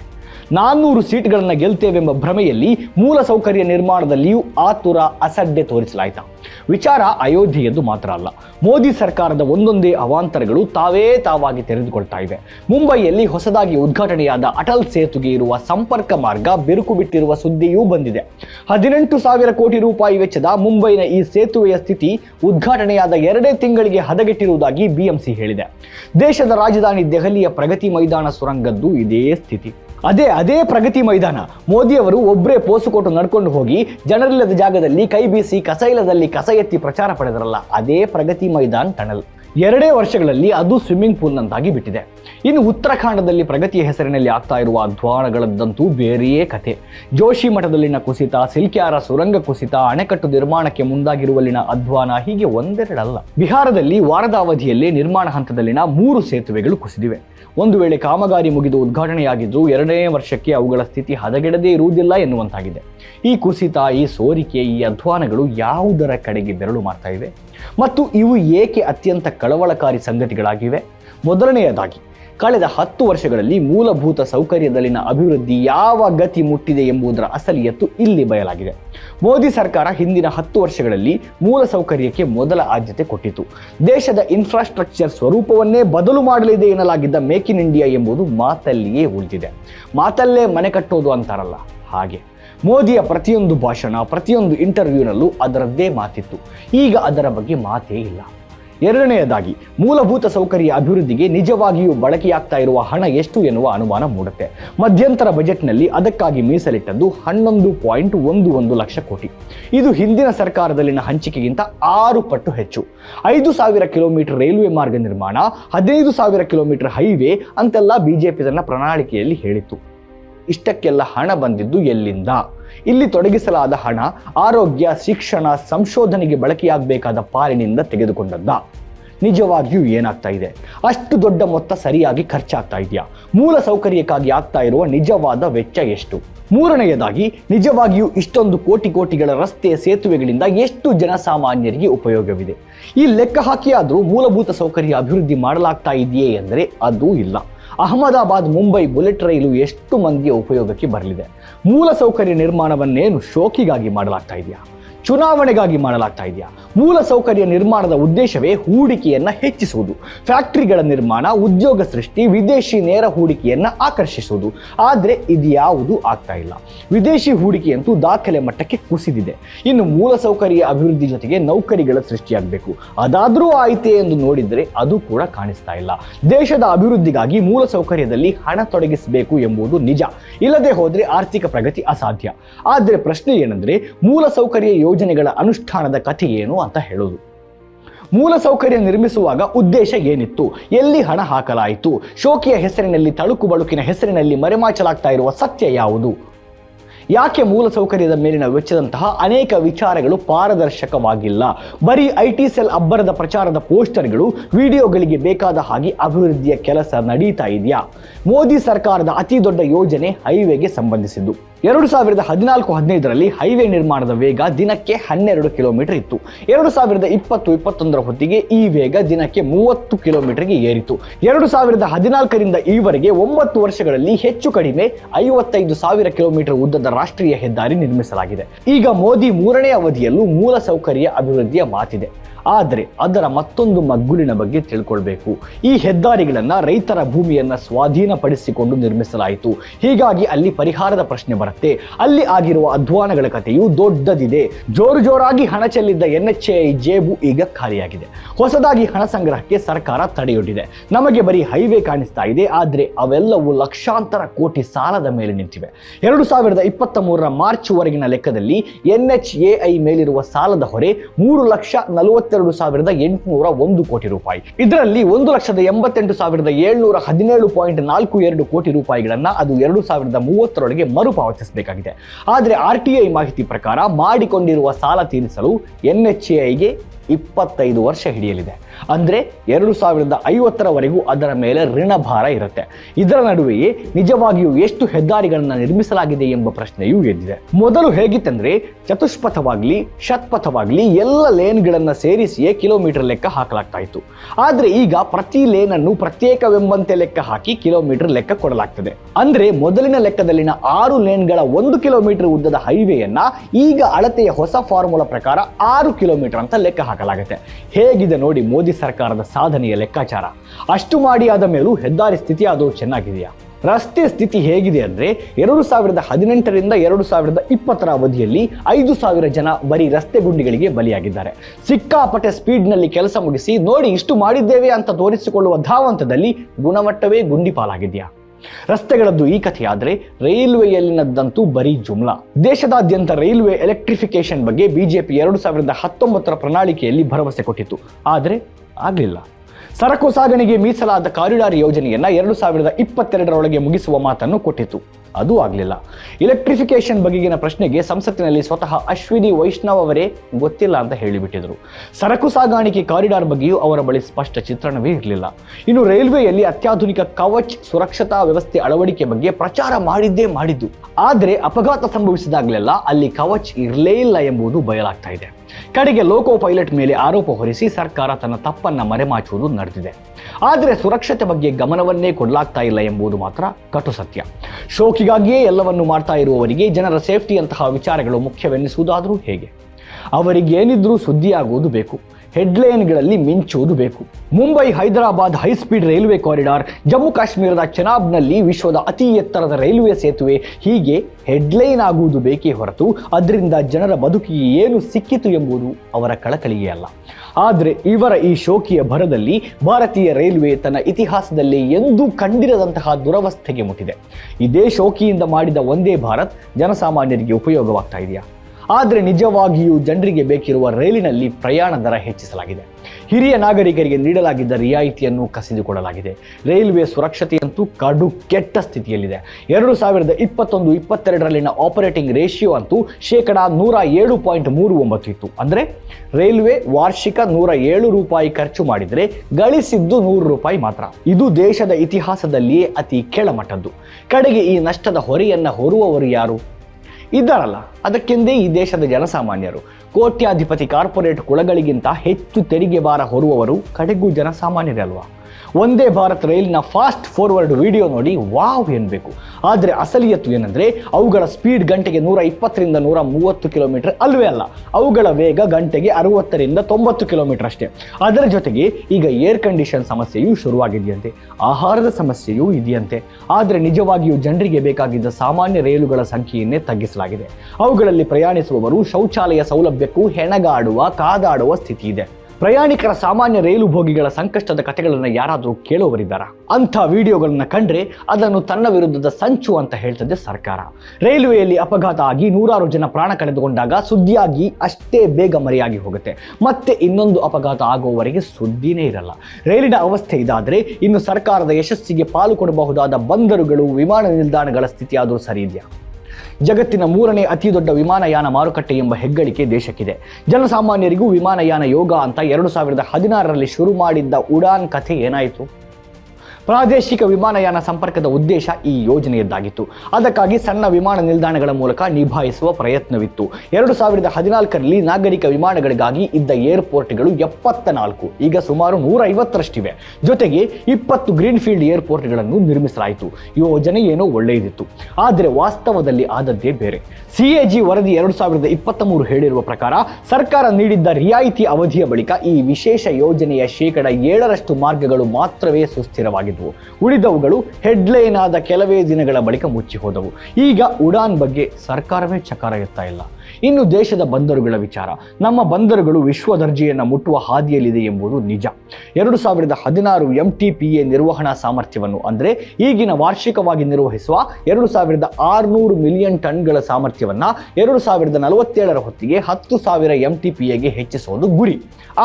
ನಾನ್ನೂರು ಸೀಟ್ಗಳನ್ನು ಗೆಲ್ತೇವೆಂಬ ಭ್ರಮೆಯಲ್ಲಿ ಮೂಲ ಸೌಕರ್ಯ ನಿರ್ಮಾಣದಲ್ಲಿಯೂ ಆತುರ ಅಸಡ್ಡೆ ತೋರಿಸಲಾಯಿತು. ವಿಚಾರ ಅಯೋಧ್ಯೆಯದ್ದು ಮಾತ್ರ ಅಲ್ಲ, ಮೋದಿ ಸರ್ಕಾರದ ಒಂದೊಂದೇ ಅವಾಂತರಗಳು ತಾವೇ ತಾವಾಗಿ ತೆರೆದುಕೊಳ್ತಾ ಇವೆ. ಮುಂಬೈಯಲ್ಲಿ ಹೊಸದಾಗಿ ಉದ್ಘಾಟನೆಯಾದ ಅಟಲ್ ಸೇತುಗೆ ಇರುವ ಸಂಪರ್ಕ ಮಾರ್ಗ ಬಿರುಕು ಬಿಟ್ಟಿರುವ ಸುದ್ದಿಯೂ ಬಂದಿದೆ. ಹದಿನೆಂಟು ಸಾವಿರ ಕೋಟಿ ರೂಪಾಯಿ ವೆಚ್ಚದ ಮುಂಬೈನ ಈ ಸೇತುವೆಯ ಸ್ಥಿತಿ ಉದ್ಘಾಟನೆಯಾದ ಎರಡೇ ತಿಂಗಳಿಗೆ ಹದಗೆಟ್ಟಿರುವುದಾಗಿ ಬಿಎಂಸಿ ಹೇಳಿದೆ. ದೇಶದ ರಾಜಧಾನಿ ದೆಹಲಿಯ ಪ್ರಗತಿ ಮೈದಾನ ಸುರಂಗದ್ದು ಇದೇ ಸ್ಥಿತಿ. ಅದೇ ಅದೇ ಪ್ರಗತಿ ಮೈದಾನ. ಮೋದಿಯವರು ಒಬ್ಬರೇ ಪೋಸು ಕೊಟ್ಟು ನಡ್ಕೊಂಡು ಹೋಗಿ ಜನರಿಲ್ಲದ ಜಾಗದಲ್ಲಿ ಕೈ ಬೀಸಿ ಕಸ ಇಲ್ಲದಲ್ಲಿ ಕಸ ಎತ್ತಿ ಪ್ರಚಾರ ಪಡೆದರಲ್ಲ. ಅದೇ ಪ್ರಗತಿ ಮೈದಾನ್ ಟನಲ್. ಎರಡೇ ವರ್ಷಗಳಲ್ಲಿ ಅದು ಸ್ವಿಮ್ಮಿಂಗ್ ಪೂಲ್ನಂತಾಗಿ ಬಿಟ್ಟಿದೆ. ಇನ್ನು ಉತ್ತರಾಖಂಡದಲ್ಲಿ ಪ್ರಗತಿಯ ಹೆಸರಿನಲ್ಲಿ ಆಗ್ತಾ ಇರುವ ಅಧ್ವಾನಗಳದ್ದಂತೂ ಬೇರೆಯೇ ಕಥೆ. ಜೋಶಿ ಮಠದಲ್ಲಿನ ಕುಸಿತ, ಸಿಲ್ಕ್ಯಾರ ಸುರಂಗ ಕುಸಿತ, ಅಣೆಕಟ್ಟು ನಿರ್ಮಾಣಕ್ಕೆ ಮುಂದಾಗಿರುವಲ್ಲಿನ ಅಧ್ವಾನ ಹೀಗೆ ಒಂದೆರಡಲ್ಲ. ಬಿಹಾರದಲ್ಲಿ ವಾರದ ಅವಧಿಯಲ್ಲಿ ನಿರ್ಮಾಣ ಹಂತದಲ್ಲಿನ ಮೂರು ಸೇತುವೆಗಳು ಕುಸಿದಿವೆ. ಒಂದು ವೇಳೆ ಕಾಮಗಾರಿ ಮುಗಿದು ಉದ್ಘಾಟನೆಯಾಗಿದ್ದು, ಎರಡನೇ ವರ್ಷಕ್ಕೆ ಅವುಗಳ ಸ್ಥಿತಿ ಹದಗೆಡದೇ ಇರುವುದಿಲ್ಲ ಎನ್ನುವಂತಾಗಿದೆ. ಈ ಕುಸಿತ, ಈ ಸೋರಿಕೆ, ಈ ಅಧ್ವಾನಗಳು ಯಾವುದರ ಕಡೆಗೆ ಬೆರಳು ಮಾಡ್ತಾ ಇವೆ? ಮತ್ತು ಇವು ಏಕೆ ಅತ್ಯಂತ ಕಳವಳಕಾರಿ ಸಂಗತಿಗಳಾಗಿವೆ? ಮೊದಲನೆಯದಾಗಿ, ಕಳೆದ ಹತ್ತು ವರ್ಷಗಳಲ್ಲಿ ಮೂಲಭೂತ ಸೌಕರ್ಯದಲ್ಲಿನ ಅಭಿವೃದ್ಧಿ ಯಾವ ಗತಿ ಮುಟ್ಟಿದೆ ಎಂಬುದರ ಅಸಲಿಯತ್ತು ಇಲ್ಲಿ ಬಯಲಾಗಿದೆ. ಮೋದಿ ಸರ್ಕಾರ ಹಿಂದಿನ ಹತ್ತು ವರ್ಷಗಳಲ್ಲಿ ಮೂಲ ಸೌಕರ್ಯಕ್ಕೆ ಮೊದಲ ಆದ್ಯತೆ ಕೊಟ್ಟಿತು. ದೇಶದ ಇನ್ಫ್ರಾಸ್ಟ್ರಕ್ಚರ್ ಸ್ವರೂಪವನ್ನೇ ಬದಲು ಮಾಡಲಿದೆ ಎನ್ನಲಾಗಿದ್ದ ಮೇಕ್ ಇನ್ ಇಂಡಿಯಾ ಎಂಬುದು ಮಾತಲ್ಲಿಯೇ ಉಳಿದಿದೆ. ಮಾತಲ್ಲೇ ಮನೆ ಕಟ್ಟೋದು ಅಂತಾರಲ್ಲ. ಹಾಗೆ. ಮೋದಿಯ ಪ್ರತಿಯೊಂದು ಭಾಷಣ, ಪ್ರತಿಯೊಂದು ಇಂಟರ್ವ್ಯೂನಲ್ಲೂ ಅದರದ್ದೇ ಮಾತಿತ್ತು. ಈಗ ಅದರ ಬಗ್ಗೆ ಮಾತೇ ಇಲ್ಲ. ಎರಡನೆಯದಾಗಿ, ಮೂಲಭೂತ ಸೌಕರ್ಯ ಅಭಿವೃದ್ಧಿಗೆ ನಿಜವಾಗಿಯೂ ಬಳಕೆಯಾಗ್ತಾ ಇರುವ ಹಣ ಎಷ್ಟು ಎನ್ನುವ ಅನುಮಾನ ಮೂಡುತ್ತೆ. ಮಧ್ಯಂತರ ಬಜೆಟ್ನಲ್ಲಿ ಅದಕ್ಕಾಗಿ ಮೀಸಲಿಟ್ಟದ್ದು ಹನ್ನೊಂದು ಪಾಯಿಂಟ್ ಒಂದು ಒಂದು ಲಕ್ಷ ಕೋಟಿ. ಇದು ಹಿಂದಿನ ಸರ್ಕಾರದಲ್ಲಿನ ಹಂಚಿಕೆಗಿಂತ ಆರು ಪಟ್ಟು ಹೆಚ್ಚು. ಐದು ಸಾವಿರ ಕಿಲೋಮೀಟರ್ ರೈಲ್ವೆ ಮಾರ್ಗ ನಿರ್ಮಾಣ, ಹದಿನೈದು ಸಾವಿರ ಕಿಲೋಮೀಟರ್ ಹೈವೇ ಅಂತೆಲ್ಲ ಬಿಜೆಪಿ ತನ್ನ ಪ್ರಣಾಳಿಕೆಯಲ್ಲಿ ಹೇಳಿತ್ತು. ಇಷ್ಟಕ್ಕೆಲ್ಲ ಹಣ ಬಂದಿದ್ದು ಎಲ್ಲಿಂದ? ಇಲ್ಲಿ ತೊಡಗಿಸಲಾದ ಹಣ ಆರೋಗ್ಯ, ಶಿಕ್ಷಣ, ಸಂಶೋಧನೆಗೆ ಬಳಕೆಯಾಗಬೇಕಾದ ಪಾಲಿನಿಂದ ತೆಗೆದುಕೊಂಡದ್ದ. ನಿಜವಾಗಿಯೂ ಏನಾಗ್ತಾ ಇದೆ? ಅಷ್ಟು ದೊಡ್ಡ ಮೊತ್ತ ಸರಿಯಾಗಿ ಖರ್ಚಾಗ್ತಾ ಇದೆಯಾ? ಮೂಲ ಸೌಕರ್ಯಕ್ಕಾಗಿ ಆಗ್ತಾ ಇರುವ ನಿಜವಾದ ವೆಚ್ಚ ಎಷ್ಟು? ಮೂರನೆಯದಾಗಿ, ನಿಜವಾಗಿಯೂ ಇಷ್ಟೊಂದು ಕೋಟಿ ಕೋಟಿಗಳ ರಸ್ತೆ ಸೇತುವೆಗಳಿಂದ ಎಷ್ಟು ಜನಸಾಮಾನ್ಯರಿಗೆ ಉಪಯೋಗವಿದೆ? ಈ ಲೆಕ್ಕ ಹಾಕಿಯಾದರೂ ಮೂಲಭೂತ ಸೌಕರ್ಯ ಅಭಿವೃದ್ಧಿ ಮಾಡಲಾಗ್ತಾ ಇದೆಯೇ ಎಂದರೆ ಅದು ಇಲ್ಲ. ಅಹಮದಾಬಾದ್ ಮುಂಬೈ ಬುಲೆಟ್ ರೈಲು ಎಷ್ಟು ಮಂದಿಯ ಉಪಯೋಗಕ್ಕೆ ಬರಲಿದೆ? ಮೂಲಸೌಕರ್ಯ ನಿರ್ಮಾಣವನ್ನೇನು ಶೋಕಿಗಾಗಿ ಮಾಡಲಾಗ್ತಾ ಇದೆಯಾ? ಚುನಾವಣೆಗಾಗಿ ಮಾಡಲಾಗ್ತಾ ಇದೆಯಾ? ಮೂಲ ಸೌಕರ್ಯ ನಿರ್ಮಾಣದ ಉದ್ದೇಶವೇ ಹೂಡಿಕೆಯನ್ನ ಹೆಚ್ಚಿಸುವುದು. ಫ್ಯಾಕ್ಟರಿಗಳ ನಿರ್ಮಾಣ, ಉದ್ಯೋಗ ಸೃಷ್ಟಿ, ವಿದೇಶಿ ನೇರ ಹೂಡಿಕೆಯನ್ನ ಆಕರ್ಷಿಸುವುದು. ಆದರೆ ಇದ್ಯಾವುದು ಆಗ್ತಾ ಇಲ್ಲ. ವಿದೇಶಿ ಹೂಡಿಕೆಯಂತೂ ದಾಖಲೆ ಮಟ್ಟಕ್ಕೆ ಕುಸಿದಿದೆ. ಇನ್ನು ಮೂಲ ಸೌಕರ್ಯ ಅಭಿವೃದ್ಧಿ ಜೊತೆಗೆ ನೌಕರಿಗಳ ಸೃಷ್ಟಿಯಾಗಬೇಕು. ಅದಾದರೂ ಆಯಿತೆ ಎಂದು ನೋಡಿದರೆ ಅದು ಕೂಡ ಕಾಣಿಸ್ತಾ ಇಲ್ಲ. ದೇಶದ ಅಭಿವೃದ್ಧಿಗಾಗಿ ಮೂಲ ಸೌಕರ್ಯದಲ್ಲಿ ಹಣ ತೊಡಗಿಸಬೇಕು ಎಂಬುದು ನಿಜ. ಇಲ್ಲದೆ ಹೋದರೆ ಆರ್ಥಿಕ ಪ್ರಗತಿ ಅಸಾಧ್ಯ. ಆದರೆ ಪ್ರಶ್ನೆ ಏನಂದ್ರೆ, ಮೂಲ ಸೌಕರ್ಯ ಯೋಜನೆಗಳ ಅನುಷ್ಠಾನದ ಕಥೆ ಏನು ಅಂತ ಹೇಳೋದು. ಮೂಲಸೌಕರ್ಯ ನಿರ್ಮಿಸುವಾಗ ಉದ್ದೇಶ ಏನಿತ್ತು? ಎಲ್ಲಿ ಹಣ ಹಾಕಲಾಯಿತು? ಶೋಕಿಯ ಹೆಸರಿನಲ್ಲಿ, ತಳುಕು ಬಳುಕಿನ ಹೆಸರಿನಲ್ಲಿ ಮರೆಮಾಚಲಾಗ್ತಾ ಇರುವ ಸತ್ಯ ಯಾವುದು? ಯಾಕೆ ಮೂಲ ಸೌಕರ್ಯದ ಮೇಲಿನ ವೆಚ್ಚದಂತಹ ಅನೇಕ ವಿಚಾರಗಳು ಪಾರದರ್ಶಕವಾಗಿಲ್ಲ? ಬರೀ ಐ ಟಿ ಸೆಲ್ ಅಬ್ಬರದ ಪ್ರಚಾರದ ಪೋಸ್ಟರ್ಗಳು ವಿಡಿಯೋಗಳಿಗೆ ಬೇಕಾದ ಹಾಗೆ ಅಭಿವೃದ್ಧಿಯ ಕೆಲಸ ನಡೀತಾ ಇದೆಯಾ? ಮೋದಿ ಸರ್ಕಾರದ ಅತಿ ದೊಡ್ಡ ಯೋಜನೆ ಹೈವೇಗೆ ಸಂಬಂಧಿಸಿದ್ದು. ಎರಡು ಸಾವಿರದ ಹದಿನಾಲ್ಕು ಹದಿನೈದರಲ್ಲಿ ಹೈವೇ ನಿರ್ಮಾಣದ ವೇಗ ದಿನಕ್ಕೆ ಹನ್ನೆರಡು ಕಿಲೋಮೀಟರ್ ಇತ್ತು. ಎರಡು ಸಾವಿರದ ಇಪ್ಪತ್ತು ಇಪ್ಪತ್ತೊಂದರ ಹೊತ್ತಿಗೆ ಈ ವೇಗ ದಿನಕ್ಕೆ ಮೂವತ್ತು ಕಿಲೋಮೀಟರ್ಗೆ ಏರಿತು. ಎರಡು ಸಾವಿರದ ಹದಿನಾಲ್ಕರಿಂದ ಈವರೆಗೆ ಒಂಬತ್ತು ವರ್ಷಗಳಲ್ಲಿ ಹೆಚ್ಚು ಕಡಿಮೆ ಐವತ್ತೈದು ಸಾವಿರ ಕಿಲೋಮೀಟರ್ ಉದ್ದದ ರಾಷ್ಟ್ರೀಯ ಹೆದ್ದಾರಿ ನಿರ್ಮಿಸಲಾಗಿದೆ. ಈಗ ಮೋದಿ ಮೂರನೇ ಅವಧಿಯಲ್ಲೂ ಮೂಲ ಸೌಕರ್ಯ ಅಭಿವೃದ್ಧಿಯ ಮಾತಿದೆ. ಆದರೆ ಅದರ ಮತ್ತೊಂದು ಮಗ್ಗುಲಿನ ಬಗ್ಗೆ ತಿಳ್ಕೊಳ್ಬೇಕು. ಈ ಹೆದ್ದಾರಿಗಳನ್ನ ರೈತರ ಭೂಮಿಯನ್ನ ಸ್ವಾಧೀನಪಡಿಸಿಕೊಂಡು ನಿರ್ಮಿಸಲಾಯಿತು. ಹೀಗಾಗಿ ಅಲ್ಲಿ ಪರಿಹಾರದ ಪ್ರಶ್ನೆ ಬರುತ್ತೆ. ಅಲ್ಲಿ ಆಗಿರುವ ಅಧ್ವಾನಗಳ ಕಥೆಯು ದೊಡ್ಡದಿದೆ. ಜೋರು ಜೋರಾಗಿ ಹಣ ಚೆಲ್ಲಿದ್ದ ಎನ್ ಎಚ್ ಎ ಜೇಬು ಈಗ ಖಾಲಿಯಾಗಿದೆ. ಹೊಸದಾಗಿ ಹಣ ಸಂಗ್ರಹಕ್ಕೆ ಸರ್ಕಾರ ತಡೆಯೊಡ್ಡಿದೆ. ನಮಗೆ ಬರೀ ಹೈವೇ ಕಾಣಿಸ್ತಾ ಇದೆ, ಆದರೆ ಅವೆಲ್ಲವೂ ಲಕ್ಷಾಂತರ ಕೋಟಿ ಸಾಲದ ಮೇಲೆ ನಿಂತಿವೆ. ಎರಡು ಸಾವಿರದ ಇಪ್ಪತ್ತ ಮೂರರ ಮಾರ್ಚ್ ವರೆಗಿನ ಲೆಕ್ಕದಲ್ಲಿ ಎನ್ ಎಚ್ ಎ ಐ ಮೇಲಿರುವ ಸಾಲದ ಹೊರೆ ಮೂರು ಲಕ್ಷ ನಲವತ್ತೆರಡು ಸಾವಿರದ ಎಂಟುನೂರ ಒಂದು ಕೋಟಿ ರೂಪಾಯಿ. ಇದರಲ್ಲಿ ಒಂದು ಲಕ್ಷದ ಎಂಬತ್ತೆಂಟು ಸಾವಿರದ ಏಳ್ನೂರ ಹದಿನೇಳು ಪಾಯಿಂಟ್ ನಾಲ್ಕು ಎರಡು ಕೋಟಿ ರೂಪಾಯಿಗಳನ್ನ ಅದು ಎರಡು ಸಾವಿರದ ಮೂವತ್ತರೊಳಗೆ ಮರುಪಾವತಿಸಬೇಕಾಗಿದೆ. ಆದರೆ ಆರ್ ಟಿ ಐ ಮಾಹಿತಿ ಪ್ರಕಾರ ಮಾಡಿಕೊಂಡಿರುವ ಸಾಲ ತೀರಿಸಲು ಎನ್ ಎಚ್ ಎ ಐಗೆ ಇಪ್ಪತ್ತೈದು ವರ್ಷ ಹಿಡಿಯಲಿದೆ. ಅಂದರೆ ಎರಡು ಸಾವಿರದ ಐವತ್ತರವರೆಗೂ ಅದರ ಮೇಲೆ ಋಣಭಾರ ಇರುತ್ತೆ. ಇದರ ನಡುವೆಯೇ ನಿಜವಾಗಿಯೂ ಎಷ್ಟು ಹೆದ್ದಾರಿಗಳನ್ನು ನಿರ್ಮಿಸಲಾಗಿದೆ ಎಂಬ ಪ್ರಶ್ನೆಯೂ ಎದ್ದಿದೆ. ಮೊದಲು ಹೇಗಿತ್ತಂದ್ರೆ ಚತುಷ್ಪಥವಾಗಲಿ ಶತ್ಪಥವಾಗ್ಲಿ ಎಲ್ಲ ಲೇನ್ಗಳನ್ನು ಸೇರಿಸಿಯೇ ಕಿಲೋಮೀಟರ್ ಲೆಕ್ಕ ಹಾಕಲಾಗ್ತಾ ಇತ್ತು. ಆದರೆ ಈಗ ಪ್ರತಿ ಲೇನನ್ನು ಪ್ರತ್ಯೇಕವೆಂಬಂತೆ ಲೆಕ್ಕ ಹಾಕಿ ಕಿಲೋಮೀಟರ್ ಲೆಕ್ಕ ಕೊಡಲಾಗ್ತದೆ. ಅಂದ್ರೆ ಮೊದಲಿನ ಲೆಕ್ಕದಲ್ಲಿನ ಆರು ಲೇನ್ಗಳ ಒಂದು ಕಿಲೋಮೀಟರ್ ಉದ್ದದ ಹೈವೇಯನ್ನ ಈಗ ಅಳತೆಯ ಹೊಸ ಫಾರ್ಮುಲಾ ಪ್ರಕಾರ ಆರು ಕಿಲೋಮೀಟರ್ ಅಂತ ಲೆಕ್ಕ ಹಾಕಲಾಗುತ್ತೆ ಹೇಗಿದೆ ನೋಡಿ ಮೋದಿ ಸರ್ಕಾರದ ಸಾಧನೆಯ ಲೆಕ್ಕಾಚಾರ? ಅಷ್ಟು ಮಾಡಿ ಆದ ಮೇಲೂ ಹೆದ್ದಾರಿ ಸ್ಥಿತಿ ಅದು ಚೆನ್ನಾಗಿದೆಯಾ? ರಸ್ತೆ ಸ್ಥಿತಿ ಹೇಗಿದೆ ಅಂದ್ರೆ ಎರಡು ಸಾವಿರದ ಹದಿನೆಂಟರಿಂದ ಎರಡು ಸಾವಿರದ ಇಪ್ಪತ್ತರ ಅವಧಿಯಲ್ಲಿ ಐದು ಸಾವಿರ ಜನ ಬರೀ ರಸ್ತೆ ಗುಂಡಿಗಳಿಗೆ ಬಲಿಯಾಗಿದ್ದಾರೆ. ಸಿಕ್ಕಾಪಟ್ಟೆ ಸ್ಪೀಡ್ನಲ್ಲಿ ಕೆಲಸ ಮುಗಿಸಿ ನೋಡಿ ಇಷ್ಟು ಮಾಡಿದ್ದೇವೆ ಅಂತ ತೋರಿಸಿಕೊಳ್ಳುವ ಧಾವಂತದಲ್ಲಿ ಗುಣಮಟ್ಟವೇ ಗುಂಡಿ ಪಾಲಾಗಿದೆಯಾ? ರಸ್ತೆಗಳದ್ದು ಈ ಕಥೆಯಾದರೆ ರೈಲ್ವೆಯಲ್ಲಿನದ್ದಂತೂ ಬರೀ ಜುಮ್ಲಾ. ದೇಶದಾದ್ಯಂತ ರೈಲ್ವೆ ಎಲೆಕ್ಟ್ರಿಫಿಕೇಶನ್ ಬಗ್ಗೆ ಬಿಜೆಪಿ ಎರಡು ಸಾವಿರದ ಹತ್ತೊಂಬತ್ತರ ಪ್ರಣಾಳಿಕೆಯಲ್ಲಿ ಭರವಸೆ ಕೊಟ್ಟಿತ್ತು. ಆದರೆ ಆಗಲಿಲ್ಲ. ಸರಕು ಸಾಗಣೆಗೆ ಮೀಸಲಾದ ಕಾರಿಡಾರ್ ಯೋಜನೆಯನ್ನ ಎರಡು ಸಾವಿರದ ಇಪ್ಪತ್ತೆರಡರೊಳಗೆ ಮುಗಿಸುವ ಮಾತನ್ನು ಕೊಟ್ಟಿತ್ತು ಅದು ಆಗಲಿಲ್ಲ. ಎಲೆಕ್ಟ್ರಿಫಿಕೇಶನ್ ಬಗೆಗಿನ ಪ್ರಶ್ನೆಗೆ ಸಂಸತ್ತಿನಲ್ಲಿ ಸ್ವತಃ ಅಶ್ವಿನಿ ವೈಷ್ಣವ್ ಅವರೇ ಗೊತ್ತಿಲ್ಲ ಅಂತ ಹೇಳಿಬಿಟ್ಟಿದ್ರು. ಸರಕು ಸಾಗಾಣಿಕೆ ಕಾರಿಡಾರ್ ಬಗ್ಗೆಯೂ ಅವರ ಬಳಿ ಸ್ಪಷ್ಟ ಚಿತ್ರಣವೇ ಇರಲಿಲ್ಲ. ಇನ್ನು ರೈಲ್ವೆಯಲ್ಲಿ ಅತ್ಯಾಧುನಿಕ ಕವಚ್ ಸುರಕ್ಷತಾ ವ್ಯವಸ್ಥೆ ಅಳವಡಿಕೆ ಬಗ್ಗೆ ಪ್ರಚಾರ ಮಾಡಿದ್ದೇ ಮಾಡಿದ್ದು. ಆದರೆ ಅಪಘಾತ ಸಂಭವಿಸಿದಾಗಲೆಲ್ಲ ಅಲ್ಲಿ ಕವಚ್ ಇರಲೇ ಇಲ್ಲ ಎಂಬುದು ಬಯಲಾಗ್ತಾ ಇದೆ. ಕಡೆಗೆ ಲೋಕೋ ಪೈಲಟ್ ಮೇಲೆ ಆರೋಪ ಹೊರಿಸಿ ಸರ್ಕಾರ ತನ್ನ ತಪ್ಪನ್ನ ಮರೆಮಾಚುವುದು ನಡೆದಿದೆ. ಆದರೆ ಸುರಕ್ಷತೆ ಬಗ್ಗೆ ಗಮನವನ್ನೇ ಕೊಡಲಾಗ್ತಾ ಇಲ್ಲ ಎಂಬುದು ಮಾತ್ರ ಕಟು ಸತ್ಯ. ಶೋಕಿಗಾಗಿಯೇ ಎಲ್ಲವನ್ನು ಮಾಡ್ತಾ ಇರುವವರಿಗೆ ಜನರ ಸೇಫ್ಟಿಯಂತಹ ವಿಚಾರಗಳು ಮುಖ್ಯವೆನ್ನಿಸುವುದಾದರೂ ಹೇಗೆ? ಅವರಿಗೇನಿದ್ರೂ ಸುದ್ದಿಯಾಗುವುದು ಬೇಕು. ಹೆಡ್ಲೈನ್ಗಳಲ್ಲಿ ಮಿಂಚುವುದು ಬೇಕು. Mumbai Hyderabad high speed railway corridor, Jammu ಕಾಶ್ಮೀರದ ಚೆನಾಬ್ನಲ್ಲಿ ವಿಶ್ವದ ಅತಿ ಎತ್ತರದ ರೈಲ್ವೆ ಸೇತುವೆ, ಹೀಗೆ ಹೆಡ್ಲೈನ್ ಆಗುವುದು ಬೇಕೇ ಹೊರತು ಅದರಿಂದ ಜನರ ಬದುಕಿಗೆ ಏನು ಸಿಕ್ಕಿತು ಎಂಬುದು ಅವರ ಕಳಕಳಿಗೆ ಅಲ್ಲ. ಆದರೆ ಇವರ ಈ ಶೋಕಿಯ ಭರದಲ್ಲಿ ಭಾರತೀಯ ರೈಲ್ವೆ ತನ್ನ ಇತಿಹಾಸದಲ್ಲಿ ಎಂದೂ ಕಂಡಿರದಂತಹ ದುರವಸ್ಥೆಗೆ ಮುಟ್ಟಿದೆ. ಇದೇ ಶೋಕಿಯಿಂದ ಮಾಡಿದ ಒಂದೇ ಭಾರತ್ ಜನಸಾಮಾನ್ಯರಿಗೆ ಉಪಯೋಗವಾಗ್ತಾ ಇದೆಯಾ? ಆದರೆ ನಿಜವಾಗಿಯೂ ಜನರಿಗೆ ಬೇಕಿರುವ ರೈಲಿನಲ್ಲಿ ಪ್ರಯಾಣ ದರ ಹೆಚ್ಚಿಸಲಾಗಿದೆ. ಹಿರಿಯ ನಾಗರಿಕರಿಗೆ ನೀಡಲಾಗಿದ್ದ ರಿಯಾಯಿತಿಯನ್ನು ಕಸಿದುಕೊಳ್ಳಲಾಗಿದೆ ರೈಲ್ವೆ ಸುರಕ್ಷತೆಯಂತೂ ಕಡು ಕೆಟ್ಟ ಸ್ಥಿತಿಯಲ್ಲಿದೆ. ಎರಡು ಸಾವಿರದ ಇಪ್ಪತ್ತೊಂದು, ಇಪ್ಪತ್ತೆರಡರಲ್ಲಿನ ಆಪರೇಟಿಂಗ್ ರೇಷಿಯೋ ಅಂತೂ ಶೇಕಡ ನೂರ ಏಳು ಪಾಯಿಂಟ್ ಮೂರು ಒಂಬತ್ತು ಇತ್ತು. ಅಂದರೆ ರೈಲ್ವೆ ವಾರ್ಷಿಕ ನೂರ ಏಳು ರೂಪಾಯಿ ಖರ್ಚು ಮಾಡಿದರೆ ಗಳಿಸಿದ್ದು ನೂರು ರೂಪಾಯಿ ಮಾತ್ರ. ಇದು ದೇಶದ ಇತಿಹಾಸದಲ್ಲಿಯೇ ಅತಿ ಕೆಳಮಟ್ಟದ್ದು. ಕಡೆಗೆ ಈ ನಷ್ಟದ ಹೊರೆಯನ್ನು ಹೊರುವವರು ಯಾರು? ಇದ್ದಾರಲ್ಲ, ಅದಕ್ಕೆಂದೇ ಈ ದೇಶದ ಜನಸಾಮಾನ್ಯರು. ಕೋಟ್ಯಾಧಿಪತಿ ಕಾರ್ಪೊರೇಟ್ ಕುಳಗಳಿಗಿಂತ ಹೆಚ್ಚು ತೆರಿಗೆ ಭಾರ ಹೊರುವವರು ಕಡೆಗೂ ಜನಸಾಮಾನ್ಯರೇ ಅಲ್ವಾ? ಒಂದೇ ಭಾರತ್ ರೈಲಿನ ಫಾಸ್ಟ್ ಫಾರ್ವರ್ಡ್ ವಿಡಿಯೋ ನೋಡಿ ವಾವ್ ಎನ್ಬೇಕು. ಆದರೆ ಅಸಲಿಯತ್ತು ಏನಂದರೆ ಅವುಗಳ ಸ್ಪೀಡ್ ಗಂಟೆಗೆ ನೂರ ಇಪ್ಪತ್ತರಿಂದ ನೂರ ಮೂವತ್ತು ಕಿಲೋಮೀಟರ್ ಅಲ್ವೇ ಅಲ್ಲ. ಅವುಗಳ ವೇಗ ಗಂಟೆಗೆ ಅರುವತ್ತರಿಂದ ತೊಂಬತ್ತು ಕಿಲೋಮೀಟರ್ ಅಷ್ಟೇ. ಅದರ ಜೊತೆಗೆ ಈಗ ಏರ್ ಕಂಡೀಷನ್ ಸಮಸ್ಯೆಯೂ ಶುರುವಾಗಿದೆಯಂತೆ. ಆಹಾರದ ಸಮಸ್ಯೆಯೂ ಇದೆಯಂತೆ. ಆದರೆ ನಿಜವಾಗಿಯೂ ಜನರಿಗೆ ಬೇಕಾಗಿದ್ದ ಸಾಮಾನ್ಯ ರೈಲುಗಳ ಸಂಖ್ಯೆಯನ್ನೇ ತಗ್ಗಿಸಲಾಗಿದೆ. ಅವುಗಳಲ್ಲಿ ಪ್ರಯಾಣಿಸುವವರು ಶೌಚಾಲಯ ಸೌಲಭ್ಯಕ್ಕೂ ಹೆಣಗಾಡುವ, ಕಾದಾಡುವ ಸ್ಥಿತಿ ಇದೆ. ಪ್ರಯಾಣಿಕರ ಸಾಮಾನ್ಯ ರೈಲು ಭೋಗಿಗಳ ಸಂಕಷ್ಟದ ಕಥೆಗಳನ್ನು ಯಾರಾದರೂ ಕೇಳುವವರಿದ್ದಾರಾ ಅಂಥ ವಿಡಿಯೋಗಳನ್ನು ಕಂಡ್ರೆ ಅದನ್ನು ತನ್ನ ವಿರುದ್ಧದ ಸಂಚು ಅಂತ ಹೇಳ್ತದೆ ಸರ್ಕಾರ. ರೈಲ್ವೆಯಲ್ಲಿ ಅಪಘಾತ ಆಗಿ ನೂರಾರು ಜನ ಪ್ರಾಣ ಕಳೆದುಕೊಂಡಾಗ ಸುದ್ದಿಯಾಗಿ ಅಷ್ಟೇ ಬೇಗ ಮರೆಯಾಗಿ ಹೋಗುತ್ತೆ. ಮತ್ತೆ ಇನ್ನೊಂದು ಅಪಘಾತ ಆಗುವವರೆಗೆ ಸುದ್ದಿನೇ ಇರಲ್ಲ. ರೈಲಿನ ಅವಸ್ಥೆ ಇದಾದರೆ ಇನ್ನು ಸರ್ಕಾರದ ಯಶಸ್ಸಿಗೆ ಪಾಲು ಕೊಡಬಹುದಾದ ಬಂದರುಗಳು ವಿಮಾನ ನಿಲ್ದಾಣಗಳ ಸ್ಥಿತಿಯಾದರೂ ಸರಿ ಇದೆಯಾ? ಜಗತ್ತಿನ ಮೂರನೇ ಅತಿ ದೊಡ್ಡ ವಿಮಾನಯಾನ ಮಾರುಕಟ್ಟೆ ಎಂಬ ಹೆಗ್ಗಳಿಕೆ ದೇಶಕ್ಕಿದೆ. ಜನಸಾಮಾನ್ಯರಿಗೂ ವಿಮಾನಯಾನ ಯೋಗ ಅಂತ ಎರಡು ಸಾವಿರದ ಹದಿನಾರರಲ್ಲಿ ಶುರು ಮಾಡಿದ್ದ ಉಡಾನ್ ಕಥೆ ಏನಾಯಿತು? ಪ್ರಾದೇಶಿಕ ವಿಮಾನಯಾನ ಸಂಪರ್ಕದ ಉದ್ದೇಶ ಈ ಯೋಜನೆಯದ್ದಾಗಿತ್ತು. ಅದಕ್ಕಾಗಿ ಸಣ್ಣ ವಿಮಾನ ನಿಲ್ದಾಣಗಳ ಮೂಲಕ ನಿಭಾಯಿಸುವ ಪ್ರಯತ್ನವಿತ್ತು. ಎರಡು ಸಾವಿರದ ಹದಿನಾಲ್ಕರಲ್ಲಿ ನಾಗರಿಕ ವಿಮಾನಗಳಿಗಾಗಿ ಇದ್ದ ಏರ್ಪೋರ್ಟ್ಗಳು ಎಪ್ಪತ್ತ ನಾಲ್ಕು ಈಗ ಸುಮಾರು ನೂರ ಐವತ್ತರಷ್ಟಿವೆ ಜೊತೆಗೆ ಇಪ್ಪತ್ತು ಗ್ರೀನ್ಫೀಲ್ಡ್ ಏರ್ಪೋರ್ಟ್ಗಳನ್ನು ನಿರ್ಮಿಸಲಾಯಿತು. ಯೋಜನೆ ಏನೋ ಒಳ್ಳೆಯದಿತ್ತು. ಆದರೆ ವಾಸ್ತವದಲ್ಲಿ ಆದದ್ದೇ ಬೇರೆ. ಸಿಎಜಿ ವರದಿ ಎರಡು ಸಾವಿರದ ಇಪ್ಪತ್ತ ಮೂರು ಹೇಳಿರುವ ಪ್ರಕಾರ, ಸರ್ಕಾರ ನೀಡಿದ್ದ ರಿಯಾಯಿತಿ ಅವಧಿಯ ಬಳಿಕ ಈ ವಿಶೇಷ ಯೋಜನೆಯ ಶೇಕಡ ಏಳರಷ್ಟು ಮಾರ್ಗಗಳು ಮಾತ್ರವೇ ಸುಸ್ಥಿರವಾಗಿದ್ದವು ಉಳಿದವುಗಳು ಹೆಡ್ಲೈನ್ ಆದ ಕೆಲವೇ ದಿನಗಳ ಬಳಿಕ ಮುಚ್ಚಿ ಹೋದವು ಈಗ ಉಡಾನ್ ಬಗ್ಗೆ ಸರ್ಕಾರವೇ ಚಕಾರ ಎತ್ತಾ ಇಲ್ಲ. ಇನ್ನು ದೇಶದ ಬಂದರುಗಳ ವಿಚಾರ. ನಮ್ಮ ಬಂದರುಗಳು ವಿಶ್ವ ದರ್ಜೆಯನ್ನು ಮುಟ್ಟುವ ಹಾದಿಯಲ್ಲಿದೆ ಎಂಬುದು ನಿಜ. ಎರಡು ಸಾವಿರದ ಹದಿನಾರು ಎಂ ಟಿ ಪಿ ಎ ನಿರ್ವಹಣಾ ಸಾಮರ್ಥ್ಯವನ್ನು ಅಂದರೆ ಈಗಿನ ವಾರ್ಷಿಕವಾಗಿ ನಿರ್ವಹಿಸುವ ಎರಡು ಸಾವಿರದ ಆರುನೂರು ಮಿಲಿಯನ್ ಟನ್ಗಳ ಸಾಮರ್ಥ್ಯವನ್ನ ಎರಡು ಸಾವಿರದ ನಲವತ್ತೇಳರ ಹೊತ್ತಿಗೆ ಹತ್ತು ಸಾವಿರ ಎಂ ಟಿ ಪಿ ಎಗೆ ಹೆಚ್ಚಿಸುವುದು ಗುರಿ.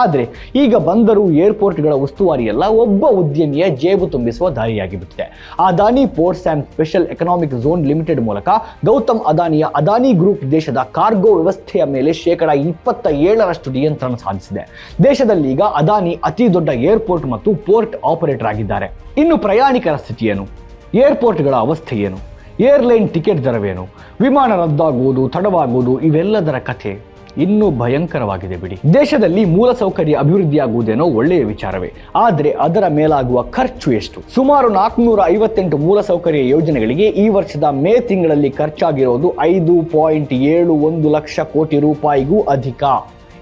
ಆದರೆ ಈಗ ಬಂದರು ಏರ್ಪೋರ್ಟ್ಗಳ ಉಸ್ತುವಾರಿಯೆಲ್ಲ ಒಬ್ಬ ಉದ್ಯಮಿಯ ಜೇಬು ತುಂಬಿಸುವ ದಾರಿಯಾಗಿ ಬಿಟ್ಟಿದೆ. Adani ports and special economic zone limited ಮೂಲಕ ಗೌತಮ್ ಅದಾನಿಯ ಅದಾನಿ ಗ್ರೂಪ್ ದೇಶದ ಕಾರ್ಗೋ ವ್ಯವಸ್ಥೆಯ ಮೇಲೆ ಶೇಕಡ ಇಪ್ಪತ್ತ ಏಳರಷ್ಟು ನಿಯಂತ್ರಣ ಸಾಧಿಸಿದೆ. ದೇಶದಲ್ಲಿ ಈಗ ಅದಾನಿ ಅತಿ ದೊಡ್ಡ ಏರ್ಪೋರ್ಟ್ ಮತ್ತು ಪೋರ್ಟ್ ಆಪರೇಟರ್ ಆಗಿದ್ದಾರೆ. ಇನ್ನು ಪ್ರಯಾಣಿಕರ ಸ್ಥಿತಿಯೇನು? ಏರ್ಪೋರ್ಟ್ಗಳ ಅವಸ್ಥೆ ಏನು ಏರ್ಲೈನ್ ಟಿಕೆಟ್ ದರವೇನು? ವಿಮಾನ ರದ್ದಾಗುವುದು, ತಡವಾಗುವುದು, ಇವೆಲ್ಲದರ ಕಥೆ. ಇನ್ನೂ ಭಯಂಕರವಾಗಿದೆ ಬಿಡಿ. ದೇಶದಲ್ಲಿ ಮೂಲಸೌಕರ್ಯ ಅಭಿವೃದ್ಧಿಯಾಗುವುದೇನೋ ಒಳ್ಳೆಯ ವಿಚಾರವೇ. ಆದರೆ ಅದರ ಮೇಲಾಗುವ ಖರ್ಚು ಎಷ್ಟು? ಸುಮಾರು ನಾಲ್ಕುನೂರ ಐವತ್ತೆಂಟು ಮೂಲಸೌಕರ್ಯ ಯೋಜನೆಗಳಿಗೆ ಈ ವರ್ಷದ ಮೇ ತಿಂಗಳಲ್ಲಿ ಖರ್ಚಾಗಿರೋದು ಐದು ಪಾಯಿಂಟ್ ಏಳು ಒಂದು ಲಕ್ಷ ಕೋಟಿ ರೂಪಾಯಿಗೂ ಅಧಿಕ.